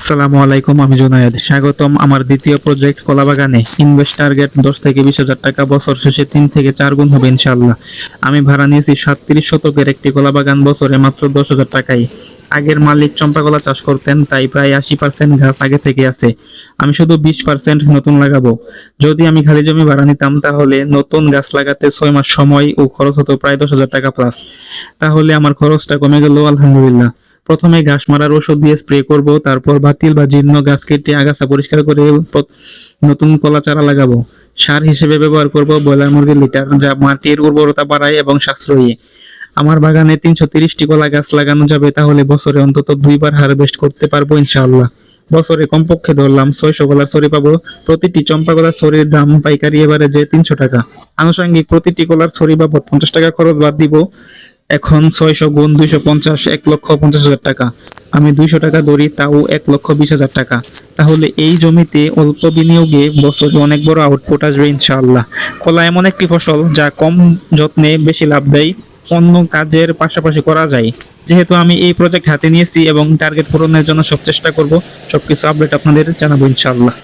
আসসালামু আলাইকুম, আমি জুনায়েদ। স্বাগতম আমার দ্বিতীয় প্রজেক্ট কলাবাগানে। ইনভেস্ট টার্গেট দশ থেকে বিশ হাজার টাকা, বছর শেষে তিন থেকে চার গুণ হবে ইনশাআল্লাহ। আমি ভাড়া নিয়েছি সাতত্রিশ শতকের একটি কলাবাগান, বছরে মাত্র দশ হাজার টাকায়। আগের মালিক চম্পা কলা চাষ করতেন, তাই প্রায় আশি পার্সেন্ট ঘাস আগে থেকে আছে। আমি শুধু বিশ পার্সেন্ট নতুন লাগাবো। যদি আমি খালি জমি ভাড়া নিতাম, তাহলে নতুন গাছ লাগাতে ছয় মাস সময় ও খরচ হতো প্রায় দশ হাজার টাকা প্লাস তাহলে আমার খরচটা কমে গেল, আলহামদুলিল্লাহ। প্রথমে ঘাস মারার ওষুধ দিয়ে স্প্রে করব, তারপর বাতিল বা জীর্ণ গাছ কেটে আগাছা পরিষ্কার করে নতুন কলা চারা লাগাবো। সার হিসেবে ব্যবহার করব, ব্রয়লার মুরগির লিটার, যা মাটির উর্বরতা বাড়ায় এবং সাশ্রয়ী। আমার বাগানে তিনশো তিরিশটি কলা গাছ লাগানো যাবে, তাহলে বছরে অন্তত দুইবার হারভেস্ট করতে পারব ইনশাআল্লাহ। বছরে কমপক্ষে ধরলাম ছয়শো কলার ছড়ি পাবো। প্রতিটি চম্পা কলার ছড়ির দাম পাইকারি এবারে যে তিনশো টাকা। আনুষঙ্গিক প্রতিটি কলার ছড়ি বাবদ পঞ্চাশ টাকা খরচ বাদ দিব। এখন ছয়শো গুণ দুইশো পঞ্চাশ, এক লক্ষ পঞ্চাশ হাজার টাকা। আমি দুইশো টাকা ধরি, তাও এক লক্ষ বিশ হাজার টাকা। তাহলে এই জমিতে অল্প বিনিয়োগে বছরে অনেক বড় আউটপুট আসবে ইনশাআল্লাহ। কলা এমন একটি ফসল যা কম যত্নে বেশি লাভ দেয়, অন্য কাজের পাশাপাশি করা যায়। যেহেতু আমি এই প্রজেক্ট হাতে নিয়েছি এবং টার্গেট পূরণের জন্য সব চেষ্টা করব, সবকিছু আপডেট আপনাদের জানাব ইনশাআল্লাহ।